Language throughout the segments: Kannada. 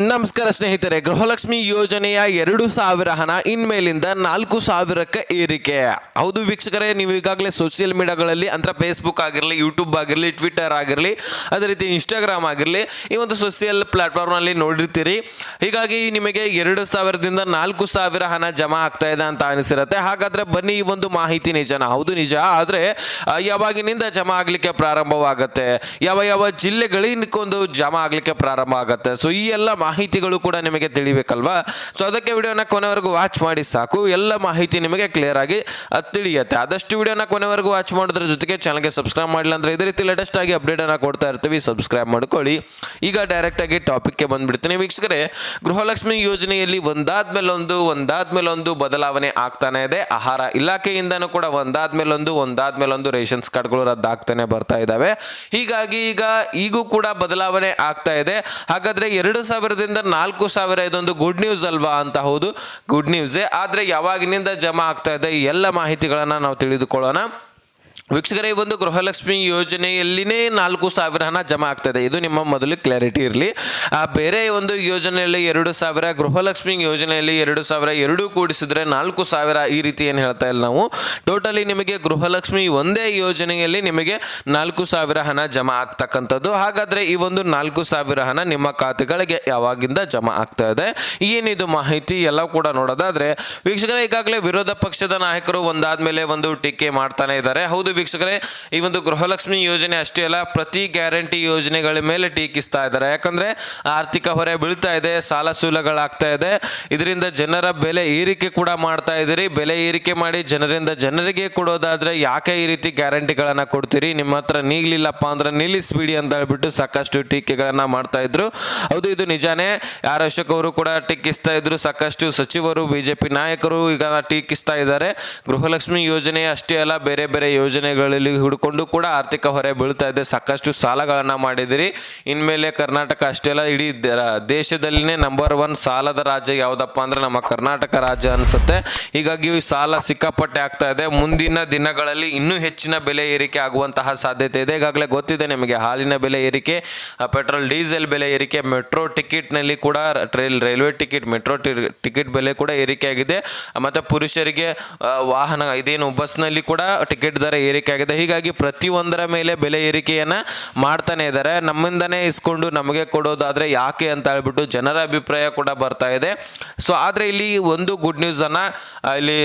ನಮಸ್ಕಾರ ಸ್ನೇಹಿತರೆ, ಗೃಹಲಕ್ಷ್ಮಿ ಯೋಜನೆಯ ಎರಡು ಸಾವಿರ ಹಣ ಇನ್ಮೇಲಿಂದ ನಾಲ್ಕು ಸಾವಿರಕ್ಕೆ ಏರಿಕೆ. ಹೌದು ವೀಕ್ಷಕರೇ, ನೀವು ಈಗಾಗಲೇ ಸೋಷಿಯಲ್ ಮೀಡಿಯಾಗಳಲ್ಲಿ ಅಂದ್ರೆ ಫೇಸ್ಬುಕ್ ಆಗಿರಲಿ ಯೂಟ್ಯೂಬ್ ಆಗಿರಲಿ ಟ್ವಿಟರ್ ಆಗಿರಲಿ, ಅದೇ ರೀತಿ ಇನ್ಸ್ಟಾಗ್ರಾಮ್ ಆಗಿರಲಿ, ಈ ಒಂದು ಸೋಷಿಯಲ್ ಪ್ಲಾಟ್ಫಾರ್ಮ್ನಲ್ಲಿ ನೋಡಿರ್ತೀರಿ. ಹೀಗಾಗಿ ನಿಮಗೆ ಎರಡು ಸಾವಿರದಿಂದ ನಾಲ್ಕು ಸಾವಿರ ಹಣ ಜಮಾ ಆಗ್ತಾ ಇದೆ ಅಂತ ಅನಿಸಿರುತ್ತೆ. ಹಾಗಾದ್ರೆ ಬನ್ನಿ ಈ ಒಂದು ಮಾಹಿತಿ ನಿಜನ? ಹೌದು ನಿಜ, ಆದರೆ ಯಾವಾಗಿನಿಂದ ಜಮಾ ಆಗಲಿಕ್ಕೆ ಪ್ರಾರಂಭವಾಗುತ್ತೆ? ಯಾವ ಯಾವ ಜಿಲ್ಲೆಗಳಿಗೊಂದು ಜಮಾ ಆಗಲಿಕ್ಕೆ ಪ್ರಾರಂಭ ಆಗುತ್ತೆ? ಸೊ ಈ ಎಲ್ಲ ಮಾಹಿತಿಗಳು ಕೂಡ ನಿಮಗೆ ತಿಳಿಬೇಕಲ್ವಾ? ಸೊ ಅದಕ್ಕೆ ವಿಡಿಯೋನ ಕೊನೆವರೆಗೂ ವಾಚ್ ಮಾಡಿ ಸಾಕು. ಎಲ್ಲ ಮಾಹಿತಿ ನಿಮಗೆ ಕ್ಲಿಯರ್ ಆಗಿ ತಿಳಿಯುತ್ತೆ. ಆದಷ್ಟು ವಿಡಿಯೋನ ಕೊನೆವರೆಗೂ ವಾಚ್ ಮಾಡೋದ್ರ ಜೊತೆಗೆ ಚಾನಲ್ಗೆ ಸಬ್ಸ್ಕ್ರೈಬ್ ಮಾಡಿಲ್ಲ ಅಂದ್ರೆ ಇದೇ ರೀತಿ ಲೇಟೆಸ್ಟ್ ಆಗಿ ಅಪ್ಡೇಟ್ ಅನ್ನ ಕೊಡ್ತಾ ಇರ್ತೀವಿ. ಸಬ್ಸ್ಕ್ರೈಬ್ ಮಾಡ್ಕೊಳ್ಳಿ. ಈಗ ಡೈರೆಕ್ಟ್ ಆಗಿ ಟಾಪಿಕ್ಗೆ ಬಂದ್ಬಿಡ್ತೀನಿ. ವೀಕ್ಷಕರೇ, ಗೃಹಲಕ್ಷ್ಮಿ ಯೋಜನೆಯಲ್ಲಿ ಒಂದಾದ್ಮೇಲೆ ಒಂದು ಒಂದಾದ್ಮೇಲೆ ಒಂದು ಬದಲಾವಣೆ ಆಗ್ತಾನೆ ಇದೆ. ಆಹಾರ ಇಲಾಖೆಯಿಂದನೂ ಕೂಡ ಒಂದಾದ್ಮೇಲೆ ಒಂದು ಒಂದಾದ್ಮೇಲೆ ಒಂದು ರೇಷನ್ಸ್ ಕಾರ್ಡ್ಗಳು ರದ್ದಾಗ್ತಾನೆ ಬರ್ತಾ ಇದ್ದಾವೆ ಹೀಗಾಗಿ ಈಗ ಈಗೂ ಕೂಡ ಬದಲಾವಣೆ ಆಗ್ತಾ ಇದೆ. ಹಾಗಾದ್ರೆ ಎರಡು ಸಾವಿರದಿಂದ ನಾಲ್ಕು ಸಾವಿರ ಇದೊಂದು ಗುಡ್ ನ್ಯೂಸ್ ಅಲ್ವಾ ಅಂತ ಹೌದು. ಗುಡ್ ನ್ಯೂಸೇ ಆದರೆ ಯಾವಾಗಿನಿಂದ ಜಮಾ ಆಗ್ತಾ ಇದೆ ಈ ಎಲ್ಲ ಮಾಹಿತಿಗಳನ್ನು ನಾವು ತಿಳಿದುಕೊಳ್ಳೋಣ. ವೀಕ್ಷಕರೇ ಒಂದು ಗೃಹಲಕ್ಷ್ಮಿ ಯೋಜನೆಯಲ್ಲಿನೇ ನಾಲ್ಕು ಸಾವಿರ ಹಣ ಜಮಾ ಆಗ್ತದೆ. ಇದು ನಿಮ್ಮ ಮೊದಲು ಕ್ಲಾರಿಟಿ ಇರಲಿ. ಆ, ಬೇರೆ ಒಂದು ಯೋಜನೆಯಲ್ಲಿ ಎರಡು ಸಾವಿರ, ಗೃಹಲಕ್ಷ್ಮಿ ಯೋಜನೆಯಲ್ಲಿ ಎರಡು ಸಾವಿರ, ಎರಡು ಕೂಡಿಸಿದ್ರೆ ನಾಲ್ಕು ಸಾವಿರ ಈ ರೀತಿ ಏನು ಹೇಳ್ತಾ ಇಲ್ಲ ನಾವು. ಟೋಟಲಿ ನಿಮಗೆ ಗೃಹಲಕ್ಷ್ಮಿ ಒಂದೇ ಯೋಜನೆಯಲ್ಲಿ ನಿಮಗೆ ನಾಲ್ಕು ಸಾವಿರ ಹಣ ಜಮಾ ಆಗ್ತಕ್ಕಂಥದ್ದು. ಹಾಗಾದ್ರೆ ಈ ಒಂದು ನಾಲ್ಕು ಸಾವಿರ ಹಣ ನಿಮ್ಮ ಖಾತೆಗಳಿಗೆ ಯಾವಾಗಿಂದ ಜಮಾ ಆಗ್ತಾ ಇದೆ? ಏನಿದು ಮಾಹಿತಿ ಎಲ್ಲ ಕೂಡ ನೋಡೋದಾದ್ರೆ, ವೀಕ್ಷಕರೇ, ಈಗಾಗಲೇ ವಿರೋಧ ಪಕ್ಷದ ನಾಯಕರು ಒಂದಾದ ಮೇಲೆ ಒಂದು ಟೀಕೆ ಮಾಡ್ತಾನೆ ಇದ್ದಾರೆ. ಹೌದು ವೀಕ್ಷಕರೇ, ಈ ಒಂದು ಗೃಹಲಕ್ಷ್ಮಿ ಯೋಜನೆ ಅಷ್ಟೇ ಅಲ್ಲ, ಪ್ರತಿ ಗ್ಯಾರಂಟಿ ಯೋಜನೆಗಳ ಮೇಲೆ ಟೀಕಿಸ್ತಾ ಇದ್ದಾರೆ. ಯಾಕಂದ್ರೆ ಆರ್ಥಿಕ ಹೊರೆ ಬೀಳ್ತಾ ಇದೆ, ಸಾಲ ಸೂಲಗಳಾಗ್ತಾ ಇದೆ. ಇದರಿಂದ ಜನರ ಬೆಲೆ ಏರಿಕೆ ಕೂಡ ಮಾಡ್ತಾ ಇದ್ದೀರಿ. ಬೆಲೆ ಏರಿಕೆ ಮಾಡಿ ಜನರಿಂದ ಜನರಿಗೆ ಕೊಡೋದಾದ್ರೆ ಯಾಕೆ ಈ ರೀತಿ ಗ್ಯಾರಂಟಿಗಳನ್ನ ಕೊಡ್ತೀರಿ? ನಿಮ್ಮ ಹತ್ರ ನೀಗ್ಲಿಲ್ಲಪ್ಪ ಅಂದ್ರೆ ನಿಲ್ಲಿಸ್ಬಿಡಿ ಅಂತ ಹೇಳ್ಬಿಟ್ಟು ಸಾಕಷ್ಟು ಟೀಕೆಗಳನ್ನ ಮಾಡ್ತಾ ಇದ್ರು. ಹೌದು, ಇದು ನಿಜಾನೇ. ಆರ್ ಅಶೋಕ್ ಅವರು ಕೂಡ ಟೀಕಿಸ್ತಾ ಇದ್ರು. ಸಾಕಷ್ಟು ಸಚಿವರು, ಬಿಜೆಪಿ ನಾಯಕರು ಈಗ ಟೀಕಿಸ್ತಾ ಇದ್ದಾರೆ. ಗೃಹಲಕ್ಷ್ಮಿ ಯೋಜನೆ ಅಷ್ಟೇ ಅಲ್ಲ, ಬೇರೆ ಬೇರೆ ಯೋಜನೆಗಳಲ್ಲಿ ಹಿಡ್ಕೊಂಡು ಕೂಡ ಆರ್ಥಿಕ ಹೊರೆ ಬೀಳ್ತಾ ಇದೆ. ಸಾಕಷ್ಟು ಸಾಲಗಳನ್ನು ಮಾಡಿದಿರಿ. ಇನ್ಮೇಲೆ ಕರ್ನಾಟಕ ಅಷ್ಟೇ ಅಲ್ಲ, ಇಡೀ ದೇಶದಲ್ಲಿನೇ ನಂಬರ್ ಒನ್ ಸಾಲದ ರಾಜ್ಯ ಯಾವುದಪ್ಪ ಅಂದ್ರೆ ನಮ್ಮ ಕರ್ನಾಟಕ ರಾಜ್ಯ ಅನಿಸುತ್ತೆ. ಹೀಗಾಗಿ ಸಾಲ ಸಿಕ್ಕಾಪಟ್ಟೆ ಆಗ್ತಾ ಇದೆ. ಮುಂದಿನ ದಿನಗಳಲ್ಲಿ ಇನ್ನೂ ಹೆಚ್ಚಿನ ಬೆಲೆ ಏರಿಕೆ ಆಗುವಂತಹ ಸಾಧ್ಯತೆ ಇದೆ. ಈಗಾಗಲೇ ಗೊತ್ತಿದೆ ನಿಮಗೆ, ಹಾಲಿನ ಬೆಲೆ ಏರಿಕೆ ಪೆಟ್ರೋಲ್, ಡೀಸೆಲ್ ಬೆಲೆ ಏರಿಕೆ, ಮೆಟ್ರೋ ಟಿಕೆಟ್ನಲ್ಲಿ ಕೂಡ ಟ್ರೈಲ್ ರೈಲ್ವೆ ಟಿಕೆಟ್, ಮೆಟ್ರೋ ಟಿಕೆಟ್ ಬೆಲೆ ಕೂಡ ಏರಿಕೆ ಆಗಿದೆ ಮತ್ತು ಪುರುಷರಿಗೆ ವಾಹನ, ಇದೇನು ಬಸ್ನಲ್ಲಿ ಕೂಡ ಟಿಕೆಟ್ ದರ ಏರಿಕೆ ಆಗಿದೆ ಹೀಗಾಗಿ ಪ್ರತಿಯೊಂದರ ಮೇಲೆ ಬೆಲೆ ಏರಿಕೆಯನ್ನು ಮಾಡ್ತಾನೆ ಇದ್ದಾರೆ. ನಮ್ಮಿಂದನೇ ಇಸ್ಕೊಂಡು ನಮಗೆ ಕೊಡೋದಾದರೆ ಯಾಕೆ ಅಂತ ಹೇಳ್ಬಿಟ್ಟು ಜನರ ಅಭಿಪ್ರಾಯ ಕೂಡ ಬರ್ತಾ ಇದೆ. ಸೊ ಆದರೆ ಇಲ್ಲಿ ಒಂದು ಗುಡ್ ನ್ಯೂಸನ್ನು ಇಲ್ಲಿ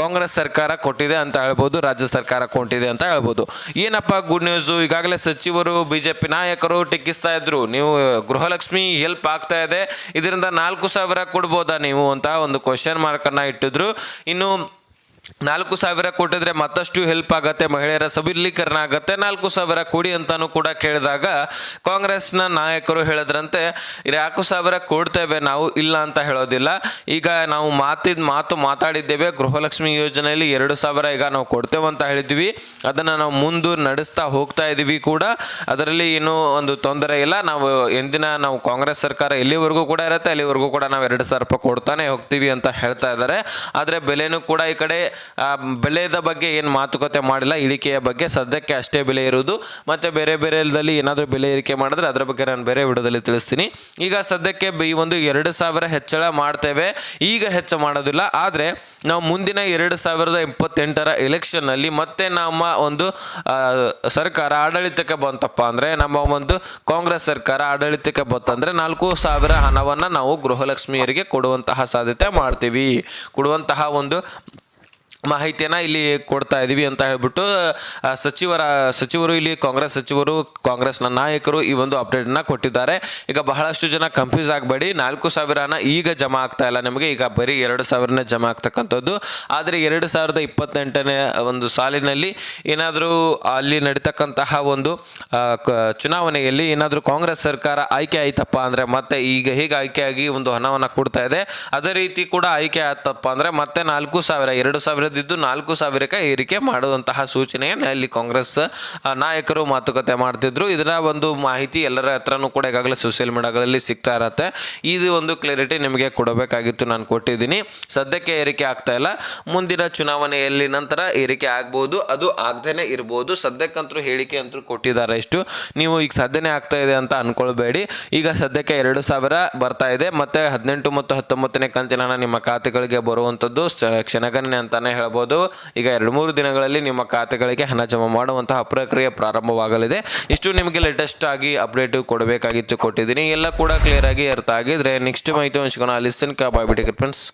ಕಾಂಗ್ರೆಸ್ ಸರ್ಕಾರ ಕೊಟ್ಟಿದೆ ಅಂತ ಹೇಳ್ಬೋದು, ರಾಜ್ಯ ಸರ್ಕಾರ ಕೊಟ್ಟಿದೆ ಅಂತ ಹೇಳ್ಬೋದು. ಏನಪ್ಪ ಗುಡ್ ನ್ಯೂಸು ಈಗಾಗಲೇ ಸಚಿವರು ಬಿ ಜೆ ಪಿ ನಾಯಕರು ಟೀಕಿಸ್ತಾ ಇದ್ರು. ನೀವು ಗೃಹಲಕ್ಷ್ಮಿ ಹೆಲ್ಪ್ ಆಗ್ತಾ ಇದೆ. ಇದರಿಂದ ನಾಲ್ಕು ಸಾವಿರ ಕೊಡ್ಬೋದಾ ನೀವು ಅಂತ ಒಂದು ಕ್ವಶನ್ ಮಾರ್ಕನ್ನು ಇಟ್ಟಿದ್ರು. ಇನ್ನು ನಾಲ್ಕು ಸಾವಿರ ಕೊಟ್ಟಿದ್ರೆ ಮತ್ತಷ್ಟು ಹೆಲ್ಪ್ ಆಗತ್ತೆ, ಮಹಿಳೆಯರ ಸಬಲೀಕರಣ ಆಗತ್ತೆ ನಾಲ್ಕು ಸಾವಿರ ಕೊಡಿ ಅಂತಾನು ಕೂಡ ಕೇಳಿದಾಗ ಕಾಂಗ್ರೆಸ್ನ ನಾಯಕರು ಹೇಳಿದ್ರಂತೆ ನಾಲ್ಕು ಸಾವಿರ ಕೊಡ್ತೇವೆ ನಾವು? ಇಲ್ಲ ಅಂತ ಹೇಳೋದಿಲ್ಲ. ಈಗ ನಾವು ಮಾತಿದ ಮಾತು ಮಾತಾಡಿದ್ದೇವೆ. ಗೃಹಲಕ್ಷ್ಮಿ ಯೋಜನೆಯಲ್ಲಿ ಎರಡು ಸಾವಿರ ಈಗ ನಾವು ಕೊಡ್ತೇವೆ ಅಂತ ಹೇಳಿದ್ವಿ. ಅದನ್ನು ನಾವು ಮುಂದೆ ನಡೆಸ್ತಾ ಹೋಗ್ತಾ ಇದ್ದೀವಿ ಕೂಡ. ಅದರಲ್ಲಿ ಏನೂ ಒಂದು ತೊಂದರೆ ಇಲ್ಲ. ನಾವು ಎಂದಿನ ನಾವು ಕಾಂಗ್ರೆಸ್ ಸರ್ಕಾರ ಎಲ್ಲಿವರೆಗೂ ಕೂಡ ಇರುತ್ತೆ. ಅಲ್ಲಿವರೆಗೂ ಕೂಡ ನಾವು ಎರಡು ಸಾವಿರ ರೂಪಾಯಿ ಕೊಡ್ತಾನೆ ಹೋಗ್ತೀವಿ ಅಂತ ಹೇಳ್ತಾ ಇದ್ದಾರೆ. ಆದರೆ ಬೆಲೆನೂ ಕೂಡ ಈ ಕಡೆ ಬೆಲೆದ ಬಗ್ಗೆ ಏನು ಮಾತುಕತೆ ಮಾಡಿಲ್ಲ, ಇಳಿಕೆಯ ಬಗ್ಗೆ ಸದ್ಯಕ್ಕೆ ಅಷ್ಟೇ ಬೆಲೆ ಇರುವುದು. ಮತ್ತು ಬೇರೆ ಬೇರೆದಲ್ಲಿ ಏನಾದರೂ ಬೆಲೆ ಇಳಿಕೆ ಮಾಡಿದ್ರೆ ಅದರ ಬಗ್ಗೆ ನಾನು ಬೇರೆ ವಿಡಿಯೋದಲ್ಲಿ ತಿಳಿಸ್ತೀನಿ. ಈಗ ಸದ್ಯಕ್ಕೆ ಈ ಒಂದು ಎರಡು ಸಾವಿರ ಹೆಚ್ಚಳ ಮಾಡ್ತೇವೆ. ಈಗ ಹೆಚ್ಚು ಮಾಡೋದಿಲ್ಲ, ಆದರೆ ನಾವು ಮುಂದಿನ ಎರಡು ಸಾವಿರದ ಇಪ್ಪತ್ತೆಂಟರ ಎಲೆಕ್ಷನ್ನಲ್ಲಿ ಮತ್ತೆ ನಮ್ಮ ಒಂದು ಸರ್ಕಾರ ಆಡಳಿತಕ್ಕೆ ಬಂತಪ್ಪ ಅಂದರೆ, ನಮ್ಮ ಒಂದು ಕಾಂಗ್ರೆಸ್ ಸರ್ಕಾರ ಆಡಳಿತಕ್ಕೆ ಬಂತಂದರೆ ನಾಲ್ಕು ಸಾವಿರ ಹಣವನ್ನು ನಾವು ಗೃಹಲಕ್ಷ್ಮಿಯರಿಗೆ ಕೊಡುವಂತಹ ಸಾಧ್ಯತೆ ಮಾಡ್ತೀವಿ. ಕೊಡುವಂತಹ ಒಂದು ಮಾಹಿತಿಯನ್ನು ಇಲ್ಲಿ ಕೊಡ್ತಾ ಇದ್ದೀವಿ ಅಂತ ಹೇಳ್ಬಿಟ್ಟು ಸಚಿವರ, ಸಚಿವರು ಇಲ್ಲಿ, ಕಾಂಗ್ರೆಸ್ ಸಚಿವರು, ಕಾಂಗ್ರೆಸ್ನ ನಾಯಕರು ಈ ಒಂದು ಅಪ್ಡೇಟನ್ನು ಕೊಟ್ಟಿದ್ದಾರೆ. ಈಗ ಬಹಳಷ್ಟು ಜನ ಕನ್ಫ್ಯೂಸ್ ಆಗಬೇಡಿ. ನಾಲ್ಕು ಸಾವಿರನ ಈಗ ಜಮಾ ಆಗ್ತಾ ಇಲ್ಲ ನಿಮಗೆ. ಈಗ ಬರೀ ಎರಡು ಸಾವಿರನೇ ಜಮಾ ಆಗ್ತಕ್ಕಂಥದ್ದು. ಆದರೆ ಎರಡು ಸಾವಿರದ ಇಪ್ಪತ್ತೆಂಟನೇ ಒಂದು ಸಾಲಿನಲ್ಲಿ ಏನಾದರೂ ಅಲ್ಲಿ ನಡೀತಕ್ಕಂತಹ ಒಂದು ಚುನಾವಣೆಯಲ್ಲಿ ಏನಾದರೂ ಕಾಂಗ್ರೆಸ್ ಸರ್ಕಾರ ಆಯ್ಕೆ ಆಯ್ತಪ್ಪ ಅಂದರೆ ಮತ್ತೆ ಈಗ ಹೇಗೆ ಆಯ್ಕೆಯಾಗಿ ಒಂದು ಹಣವನ್ನು ಕೊಡ್ತಾ ಇದೆ, ಅದೇ ರೀತಿ ಕೂಡ ಆಯ್ಕೆ ಆಯ್ತಪ್ಪ ಅಂದರೆ ಮತ್ತೆ ನಾಲ್ಕು ಸಾವಿರ, ಎರಡು ಸಾವಿರದ ಇಲ್ಲದಿದ್ದು ನಾಲ್ಕು ಸಾವಿರಕ್ಕೆ ಏರಿಕೆ ಮಾಡುವಂತಹ ಸೂಚನೆಯನ್ನು ಇಲ್ಲಿ ಕಾಂಗ್ರೆಸ್ ನಾಯಕರು ಮಾತುಕತೆ ಮಾಡ್ತಿದ್ರು. ಇದರ ಒಂದು ಮಾಹಿತಿ ಎಲ್ಲರ ಹತ್ರನೂ ಕೂಡ ಈಗಾಗಲೇ ಸೋಷಿಯಲ್ ಮೀಡಿಯಾಗಳಲ್ಲಿ ಸಿಗ್ತಾ ಇರತ್ತೆ. ಇದು ಒಂದು ಕ್ಲಾರಿಟಿ ನಿಮಗೆ ಕೊಡಬೇಕಾಗಿತ್ತು ನಾನು ಕೊಟ್ಟಿದ್ದೀನಿ. ಸದ್ಯಕ್ಕೆ ಏರಿಕೆ ಆಗ್ತಾ ಇಲ್ಲ. ಮುಂದಿನ ಚುನಾವಣೆಯಲ್ಲಿ ನಂತರ ಏರಿಕೆ ಆಗ್ಬೋದು. ಅದು ಆಗ್ದೇನೆ ಇರ್ಬೋದು. ಸದ್ಯಕ್ಕಂತೂ ಹೇಳಿಕೆ ಅಂತೂ ಕೊಟ್ಟಿದ್ದಾರೆ ಇಷ್ಟು. ನೀವು ಈಗ ಸದ್ಯನೇ ಆಗ್ತಾ ಇದೆ ಅಂತ ಅನ್ಕೊಳ್ಬೇಡಿ. ಈಗ ಸದ್ಯಕ್ಕೆ ಎರಡು ಸಾವಿರ ಬರ್ತಾ ಇದೆ. ಮತ್ತೆ ಹದಿನೆಂಟು ಮತ್ತು ಹತ್ತೊಂಬತ್ತನೇ ಕಂತಿನ ನಿಮ್ಮ ಖಾತೆಗಳಿಗೆ ಬರುವಂಥದ್ದು ಕ್ಷಣಗಣ್ಯ ಅಂತಾನೆ ಹೇಳ್ಬೋದು. ಈಗ ಎರಡು ಮೂರು ದಿನಗಳಲ್ಲಿ ನಿಮ್ಮ ಖಾತೆಗಳಿಗೆ ಹಣ ಜಮಾ ಮಾಡುವಂತಹ ಪ್ರಕ್ರಿಯೆ ಪ್ರಾರಂಭವಾಗಲಿದೆ. ಇಷ್ಟು ನಿಮಗೆ ಲೇಟೆಸ್ಟ್ ಆಗಿ ಅಪ್ಡೇಟ್ ಕೊಡಬೇಕಾಗಿತ್ತು ಕೊಟ್ಟಿದ್ದೀನಿ. ಎಲ್ಲ ಕೂಡ ಕ್ಲಿಯರ್ ಆಗಿ ಅರ್ಥ ಆಗಿದ್ರೆ ನೆಕ್ಸ್ಟ್ ಮಾಹಿತಿ ಹಂಚ್ಕೋಣ ಅಲ್ಲಿ ಸಿನ್ಕಾ ಬಾಯ್ ಬಿಟ್ಟಿಗೆ ಫ್ರೆಂಡ್ಸ್